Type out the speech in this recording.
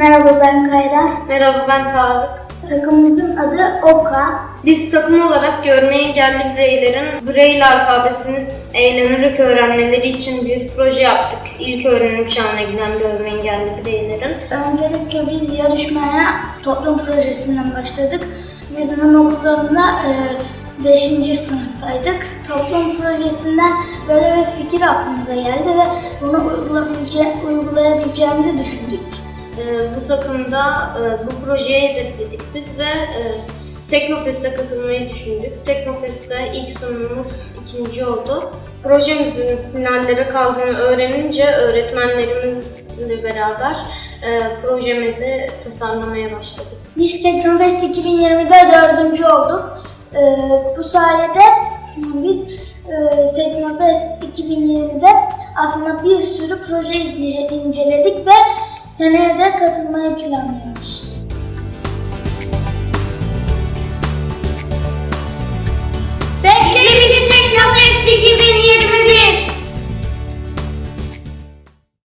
Merhaba ben Kayra. Merhaba ben Tarık. Takımımızın adı OKA. Biz takım olarak görme engelli bireylerin Braille alfabesini eğlenerek öğrenmeleri için bir proje yaptık. İlk öğrenim çağına giden görme engelli bireylerin. Öncelikle biz yarışmaya toplum projesinden başladık. Biz bunun okullarında 5. sınıftaydık. Toplum projesinden böyle bir fikir aklımıza geldi ve bunu uygulayabilece- uygulayabileceğimizi düşündük. Ee, bu takımda e, bu projeyi hedefledik biz ve e, Teknofest'e katılmayı düşündük. Teknofest'te ilk sunumumuz ikinci oldu. Projemizin finallere kaldığını öğrenince öğretmenlerimizle beraber e, projemizi tasarlamaya başladık. Biz Teknofest 2020'de dördüncü olduk. Ee, bu sayede biz e, Teknofest 2020'de aslında bir sürü proje inceledik ve seneye de katılmayı planlıyoruz.